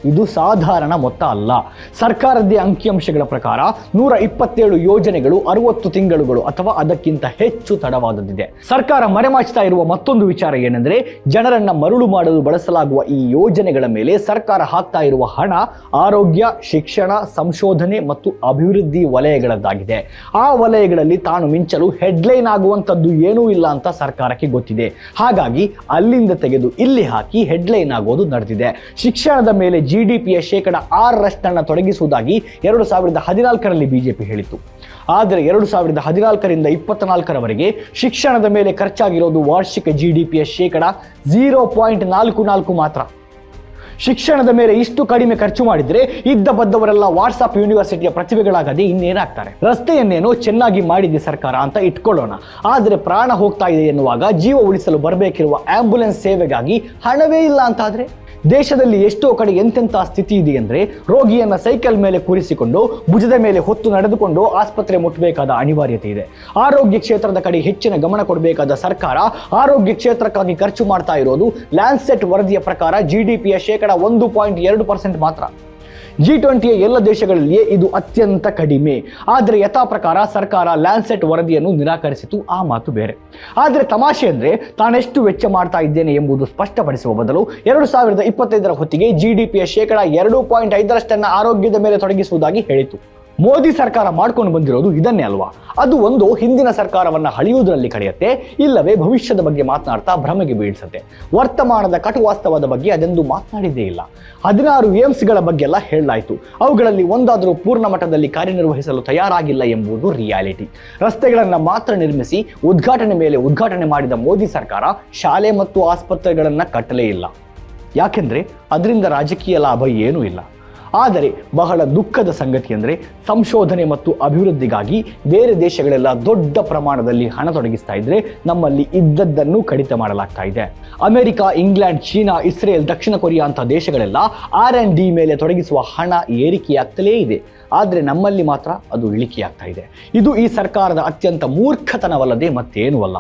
ಇದು ಸಾಧಾರಣ ಮೊತ್ತ ಅಲ್ಲ. ಸರ್ಕಾರದ್ದೇ ಅಂಕಿಅಂಶಗಳ ಪ್ರಕಾರ ನೂರ ಇಪ್ಪತ್ತೇಳು ಯೋಜನೆಗಳು ಅರವತ್ತು ತಿಂಗಳುಗಳು ಅಥವಾ ಅದಕ್ಕಿಂತ ಹೆಚ್ಚು ತಡವಾದದ್ದಿದೆ. ಸರ್ಕಾರ ಮರೆಮಾಚ್ತಾ ಇರುವ ಮತ್ತೊಂದು ವಿಚಾರ ಏನೆಂದರೆ ಜನರನ್ನ ಮರುಳು ಮಾಡಲು ಬಳಸಲಾಗುವ ಈ ಯೋಜನೆಗಳ ಮೇಲೆ ಸರ್ಕಾರ ಹಾಕ್ತಾ ಇರುವ ಹಣ ಆರೋಗ್ಯ, ಶಿಕ್ಷಣ, ಸಂಶೋಧನೆ ಮತ್ತು ಅಭಿವೃದ್ಧಿ ವಲಯಗಳದ್ದಾಗಿದೆ. ಆ ವಲಯಗಳಲ್ಲಿ ತಾನು ಮಿಂಚಲು ಹೆಡ್ಲೈನ್ ಆಗುವಂಥದ್ದು ಏನೂ ಇಲ್ಲ ಅಂತ ಸರ್ಕಾರಕ್ಕೆ ಗೊತ್ತಿದೆ. ಹಾಗಾಗಿ ಅಲ್ಲಿಂದ ತೆಗೆದು ಇಲ್ಲಿ ಹಾಕಿ ಹೆಡ್ಲೈನ್ ಆಗೋದು ನಡೆದಿದೆ. ಶಿಕ್ಷಣದ ಮೇಲೆ ಡಿ ಪಿಯ ಶೇಕಡ ಆರರಷ್ಟನ್ನು ತೊಡಗಿಸುವುದಾಗಿ ಎರಡು ಸಾವಿರದ ಹದಿನಾಲ್ಕರಲ್ಲಿ ಬಿಜೆಪಿ ಹೇಳಿತ್ತು. ಆದರೆ ಎರಡು ಸಾವಿರದ ಹದಿನಾಲ್ಕರಿಂದ ಇಪ್ಪತ್ನಾಲ್ಕರವರೆಗೆ ಶಿಕ್ಷಣದ ಮೇಲೆ ಖರ್ಚಾಗಿರೋದು ವಾರ್ಷಿಕ ಜಿ ಡಿ ಪಿಯ ಶೇಕಡ ಝೀರೋ ಪಾಯಿಂಟ್ ನಾಲ್ಕು ನಾಲ್ಕು ಮಾತ್ರ. ಶಿಕ್ಷಣದ ಮೇಲೆ ಇಷ್ಟು ಕಡಿಮೆ ಖರ್ಚು ಮಾಡಿದ್ರೆ ಇದ್ದ ಬದ್ದವರೆಲ್ಲ ವಾಟ್ಸ್ಆಪ್ ಯೂನಿವರ್ಸಿಟಿಯ ಪ್ರತಿಭೆಗಳಾಗದೆ ಇನ್ನೇನಾಗ್ತಾರೆ? ರಸ್ತೆಯನ್ನೇನೋ ಚೆನ್ನಾಗಿ ಮಾಡಿದೆ ಸರ್ಕಾರ ಅಂತ ಇಟ್ಕೊಳ್ಳೋಣ. ಆದರೆ ಪ್ರಾಣ ಹೋಗ್ತಾ ಇದೆ ಎನ್ನುವಾಗ ಜೀವ ಉಳಿಸಲು ಬರಬೇಕಿರುವ ಆಂಬ್ಯುಲೆನ್ಸ್ ಸೇವೆಗಾಗಿ ಹಣವೇ ಇಲ್ಲ ಅಂತಾದ್ರೆ? ದೇಶದಲ್ಲಿ ಎಷ್ಟೋ ಕಡೆ ಎಂತೆಂಥ ಸ್ಥಿತಿ ಇದೆ ಅಂದ್ರೆ ರೋಗಿಯನ್ನ ಸೈಕಲ್ ಮೇಲೆ ಕೂರಿಸಿಕೊಂಡು, ಭುಜದ ಮೇಲೆ ಹೊತ್ತು ನಡೆದುಕೊಂಡು ಆಸ್ಪತ್ರೆ ಮುಟ್ಟಬೇಕಾದ ಅನಿವಾರ್ಯತೆ ಇದೆ. ಆರೋಗ್ಯ ಕ್ಷೇತ್ರದ ಕಡೆ ಹೆಚ್ಚಿನ ಗಮನ ಕೊಡಬೇಕಾದ ಸರ್ಕಾರ ಆರೋಗ್ಯ ಕ್ಷೇತ್ರಕ್ಕಾಗಿ ಖರ್ಚು ಮಾಡ್ತಾ ಇರೋದು ಲ್ಯಾನ್ಸೆಟ್ ವರದಿಯ ಪ್ರಕಾರ ಜಿ ಡಿ ಪಿಯ ಶೇಕಡ ಒಂದು ಪಾಯಿಂಟ್ ಎರಡು ಪರ್ಸೆಂಟ್ ಮಾತ್ರ. ಜಿ ಟ್ವೆಂಟಿಯ ಎಲ್ಲ ದೇಶಗಳಲ್ಲಿಯೇ ಇದು ಅತ್ಯಂತ ಕಡಿಮೆ. ಆದರೆ ಯಥಾ ಪ್ರಕಾರ ಸರ್ಕಾರ ಲ್ಯಾನ್ಸೆಟ್ ವರದಿಯನ್ನು ನಿರಾಕರಿಸಿತು, ಆ ಮಾತು ಬೇರೆ. ಆದರೆ ತಮಾಷೆ ಅಂದರೆ ತಾನೆಷ್ಟು ವೆಚ್ಚ ಮಾಡ್ತಾ ಇದ್ದೇನೆ ಎಂಬುದು ಸ್ಪಷ್ಟಪಡಿಸುವ ಬದಲು ಎರಡು ಸಾವಿರದ ಇಪ್ಪತ್ತೈದರ ಹೊತ್ತಿಗೆ ಜಿ ಡಿ ಪಿಯ ಶೇಕಡ ಎರಡು ಪಾಯಿಂಟ್ ಐದರಷ್ಟನ್ನು ಆರೋಗ್ಯದ ಮೇಲೆ ತೊಡಗಿಸುವುದಾಗಿ ಹೇಳಿತು. ಮೋದಿ ಸರ್ಕಾರ ಮಾಡ್ಕೊಂಡು ಬಂದಿರೋದು ಇದನ್ನೇ ಅಲ್ವಾ? ಅದು ಒಂದು ಹಿಂದಿನ ಸರ್ಕಾರವನ್ನ ಹಳಿಯುವುದರಲ್ಲಿ ಕಳೆಯುತ್ತೆ ಇಲ್ಲವೇ ಭವಿಷ್ಯದ ಬಗ್ಗೆ ಮಾತನಾಡ್ತಾ ಭ್ರಮೆಗೆ ಬೀಳಿಸುತ್ತೆ. ವರ್ತಮಾನದ ಕಟುವಾಸ್ತವದ ಬಗ್ಗೆ ಅದೆಂದು ಮಾತನಾಡಿದ್ದೇ ಇಲ್ಲ. ಹದಿನಾರು ಗಳ ಬಗ್ಗೆ ಎಲ್ಲ ಹೇಳಲಾಯಿತು. ಅವುಗಳಲ್ಲಿ ಒಂದಾದರೂ ಪೂರ್ಣ ಮಟ್ಟದಲ್ಲಿ ಕಾರ್ಯನಿರ್ವಹಿಸಲು ತಯಾರಾಗಿಲ್ಲ ಎಂಬುದು ರಿಯಾಲಿಟಿ. ರಸ್ತೆಗಳನ್ನು ಮಾತ್ರ ನಿರ್ಮಿಸಿ ಉದ್ಘಾಟನೆ ಮೇಲೆ ಉದ್ಘಾಟನೆ ಮಾಡಿದ ಮೋದಿ ಸರ್ಕಾರ ಶಾಲೆ ಮತ್ತು ಆಸ್ಪತ್ರೆಗಳನ್ನು ಕಟ್ಟಲೇ ಇಲ್ಲ. ಯಾಕೆಂದ್ರೆ ಅದರಿಂದ ರಾಜಕೀಯ ಲಾಭ ಏನೂ ಇಲ್ಲ. ಆದರೆ ಬಹಳ ದುಃಖದ ಸಂಗತಿ ಅಂದರೆ ಸಂಶೋಧನೆ ಮತ್ತು ಅಭಿವೃದ್ಧಿಗಾಗಿ ಬೇರೆ ದೇಶಗಳೆಲ್ಲ ದೊಡ್ಡ ಪ್ರಮಾಣದಲ್ಲಿ ಹಣ ತೊಡಗಿಸ್ತಾ ಇದ್ರೆ ನಮ್ಮಲ್ಲಿ ಇದ್ದದ್ದನ್ನು ಕಡಿತ ಮಾಡಲಾಗ್ತಾ ಇದೆ. ಅಮೆರಿಕ, ಇಂಗ್ಲೆಂಡ್, ಚೀನಾ, ಇಸ್ರೇಲ್, ದಕ್ಷಿಣ ಕೊರಿಯಾ ಅಂತ ದೇಶಗಳೆಲ್ಲ ಆರ್ ಅಂಡ್ ಡಿ ಮೇಲೆ ತೊಡಗಿಸುವ ಹಣ ಏರಿಕೆಯಾಗ್ತಲೇ ಇದೆ. ಆದರೆ ನಮ್ಮಲ್ಲಿ ಮಾತ್ರ ಅದು ಇಳಿಕೆಯಾಗ್ತಾ ಇದೆ. ಇದು ಈ ಸರ್ಕಾರದ ಅತ್ಯಂತ ಮೂರ್ಖತನವಲ್ಲದೆ ಮತ್ತೇನೂ ಅಲ್ಲ.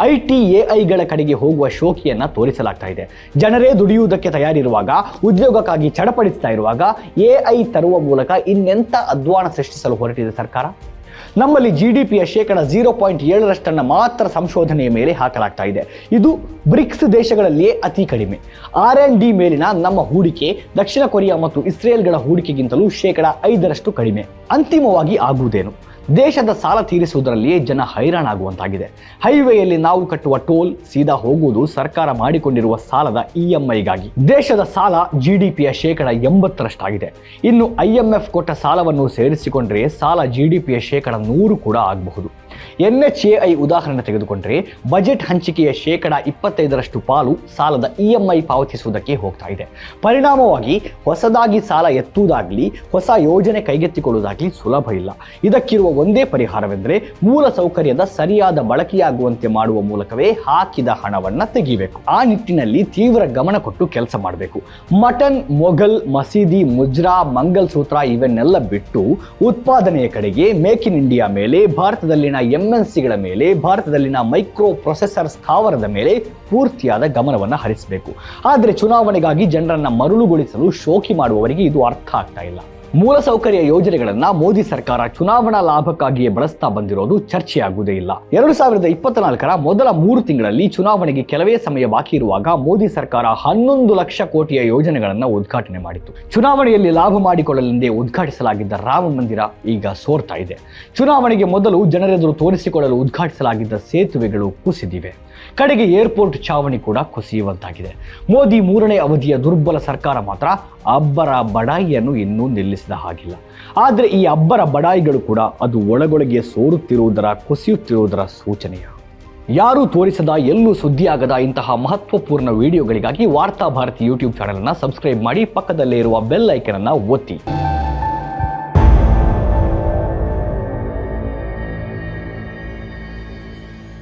ಐ ಟಿ ಎ ಐಗಳ ಕಡೆಗೆ ಹೋಗುವ ಶೋಕಿಯನ್ನ ತೋರಿಸಲಾಗ್ತಾ ಇದೆ. ಜನರೇ ದುಡಿಯುವುದಕ್ಕೆ ತಯಾರಿರುವಾಗ, ಉದ್ಯೋಗಕ್ಕಾಗಿ ಚಡಪಡಿಸ್ತಾ ಇರುವಾಗ ಎ ಐ ತರುವ ಮೂಲಕ ಇನ್ನೆಂಥ ಅಧ್ವಾನ ಸೃಷ್ಟಿಸಲು ಹೊರಟಿದೆ ಸರ್ಕಾರ? ನಮ್ಮಲ್ಲಿ ಜಿ ಡಿ ಪಿಯ ಶೇಕಡ ಜೀರೋ ಪಾಯಿಂಟ್ ಏಳರಷ್ಟನ್ನು ಮಾತ್ರ ಸಂಶೋಧನೆಯ ಮೇಲೆ ಹಾಕಲಾಗ್ತಾ ಇದೆ. ಇದು ಬ್ರಿಕ್ಸ್ ದೇಶಗಳಲ್ಲಿಯೇ ಅತಿ ಕಡಿಮೆ. ಆರ್ ಎನ್ ಡಿ ಮೇಲಿನ ನಮ್ಮ ಹೂಡಿಕೆ ದಕ್ಷಿಣ ಕೊರಿಯಾ ಮತ್ತು ಇಸ್ರೇಲ್ಗಳ ಹೂಡಿಕೆಗಿಂತಲೂ ಶೇಕಡ ಐದರಷ್ಟು ಕಡಿಮೆ. ಅಂತಿಮವಾಗಿ ಆಗುವುದೇನು? ದೇಶದ ಸಾಲ ತೀರಿಸುವುದರಲ್ಲಿಯೇ ಜನ ಹೈರಾಣಾಗುವಂತಾಗಿದೆ. ಹೈವೇಯಲ್ಲಿ ನಾವು ಕಟ್ಟುವ ಟೋಲ್ ಸೀದಾ ಹೋಗುವುದು ಸರ್ಕಾರ ಮಾಡಿಕೊಂಡಿರುವ ಸಾಲದ ಇ ದೇಶದ ಸಾಲ ಜಿ ಡಿ ಪಿಯ ಶೇಕಡ ಎಂಬತ್ತರಷ್ಟಾಗಿದೆ. ಇನ್ನು ಐ ಎಂ ಎಫ್ ಕೊಟ್ಟ ಸಾಲವನ್ನು ಸೇರಿಸಿಕೊಂಡ್ರೆ ಸಾಲ ಜಿ ಡಿ ಪಿಯ ಶೇಕಡ ನೂರು ಕೂಡ ಆಗಬಹುದು. ಎನ್ ಎಚ್ ಎ ಐ ಉದಾಹರಣೆ ತೆಗೆದುಕೊಂಡ್ರೆ ಬಜೆಟ್ ಹಂಚಿಕೆಯ ಶೇಕಡ ಇಪ್ಪತ್ತೈದರಷ್ಟು ಪಾಲು ಸಾಲದ ಇ ಎಂ ಐ ಪಾವತಿಸುವುದಕ್ಕೆ ಹೋಗ್ತಾ ಇದೆ. ಪರಿಣಾಮವಾಗಿ ಹೊಸದಾಗಿ ಸಾಲ ಎತ್ತುವುದಾಗಲಿ, ಹೊಸ ಯೋಜನೆ ಕೈಗೆತ್ತಿಕೊಳ್ಳುವುದಾಗಲಿ ಸುಲಭ ಇಲ್ಲ. ಇದಕ್ಕಿರುವ ಒಂದೇ ಪರಿಹಾರವೆಂದರೆ ಮೂಲ ಸೌಕರ್ಯದ ಸರಿಯಾದ ಬಳಕೆಯಾಗುವಂತೆ ಮಾಡುವ ಮೂಲಕವೇ ಹಾಕಿದ ಹಣವನ್ನು ತೆಗಿಬೇಕು. ಆ ನಿಟ್ಟಿನಲ್ಲಿ ತೀವ್ರ ಗಮನ ಕೊಟ್ಟು ಕೆಲಸ ಮಾಡಬೇಕು. ಮಟನ್, ಮೊಘಲ್, ಮಸೀದಿ, ಮುಜ್ರಾ ಮಂಗಲ್ ಸೂತ್ರ ಇವನ್ನೆಲ್ಲ ಬಿಟ್ಟು ಉತ್ಪಾದನೆಯ ಕಡೆಗೆ ಮೇಕ್ ಇನ್ ಇಂಡಿಯಾ ಮೇಲೆ ಭಾರತದಲ್ಲಿನ ಎಂಎನ್ಸಿಗಳ ಮೇಲೆ ಭಾರತದಲ್ಲಿನ ಮೈಕ್ರೋ ಪ್ರೊಸೆಸರ್ ಸ್ಥಾವರದ ಮೇಲೆ ಪೂರ್ತಿಯಾದ ಗಮನವನ್ನು ಹರಿಸಬೇಕು. ಆದರೆ ಚುನಾವಣೆಗಾಗಿ ಜನರನ್ನು ಮರುಳುಗೊಳಿಸಲು ಶೋಕಿ ಮಾಡುವವರಿಗೆ ಇದು ಅರ್ಥ ಆಗ್ತಾ ಇಲ್ಲ. ಮೂಲಸೌಕರ್ಯ ಯೋಜನೆಗಳನ್ನ ಮೋದಿ ಸರ್ಕಾರ ಚುನಾವಣಾ ಲಾಭಕ್ಕಾಗಿಯೇ ಬಳಸ್ತಾ ಬಂದಿರೋದು ಚರ್ಚೆಯಾಗುವುದೇ ಇಲ್ಲ. ಎರಡು ಸಾವಿರದ ಇಪ್ಪತ್ನಾಲ್ಕರ ಮೊದಲ ಮೂರು ತಿಂಗಳಲ್ಲಿ ಚುನಾವಣೆಗೆ ಕೆಲವೇ ಸಮಯ ಬಾಕಿ ಇರುವಾಗ ಮೋದಿ ಸರ್ಕಾರ ಹನ್ನೊಂದು ಲಕ್ಷ ಕೋಟಿಯ ಯೋಜನೆಗಳನ್ನು ಉದ್ಘಾಟನೆ ಮಾಡಿತು ಚುನಾವಣೆಯಲ್ಲಿ ಲಾಭ ಮಾಡಿಕೊಳ್ಳಲೆಂದೇ ಉದ್ಘಾಟಿಸಲಾಗಿದ್ದ ರಾಮ ಮಂದಿರ ಈಗ ಸೋರ್ತಾ ಇದೆ. ಚುನಾವಣೆಗೆ ಮೊದಲು ಜನರೆದುರು ತೋರಿಸಿಕೊಳ್ಳಲು ಉದ್ಘಾಟಿಸಲಾಗಿದ್ದ ಸೇತುವೆಗಳು ಕುಸಿದಿವೆ. ಕಡೆಗೆ ಏರ್ಪೋರ್ಟ್ ಚಾವಣಿ ಕೂಡ ಕುಸಿಯುವಂತಾಗಿದೆ. ಮೋದಿ ಮೂರನೇ ಅವಧಿಯ ದುರ್ಬಲ ಸರ್ಕಾರ ಮಾತ್ರ ಅಬ್ಬರ ಬಡಾಯಿಯನ್ನು ಇನ್ನೂ ನಿಲ್ಲಿಸಿದ ಹಾಗಿಲ್ಲ. ಆದರೆ ಈ ಅಬ್ಬರ ಬಡಾಯಿಗಳು ಕೂಡ ಅದು ಒಳಗೊಳಗೆ ಸೋರುತ್ತಿರುವುದರ, ಕುಸಿಯುತ್ತಿರುವುದರ ಸೂಚನೆಯ? ಯಾರೂ ತೋರಿಸದ, ಎಲ್ಲೂ ಸುದ್ದಿಯಾಗದ ಇಂತಹ ಮಹತ್ವಪೂರ್ಣ ವಿಡಿಯೋಗಳಿಗಾಗಿ ವಾರ್ತಾ ಭಾರತಿ ಯೂಟ್ಯೂಬ್ ಚಾನೆಲ್ ಅನ್ನ ಸಬ್ಸ್ಕ್ರೈಬ್ ಮಾಡಿ, ಪಕ್ಕದಲ್ಲೇ ಇರುವ ಬೆಲ್ ಐಕನನ್ನು ಒತ್ತಿ.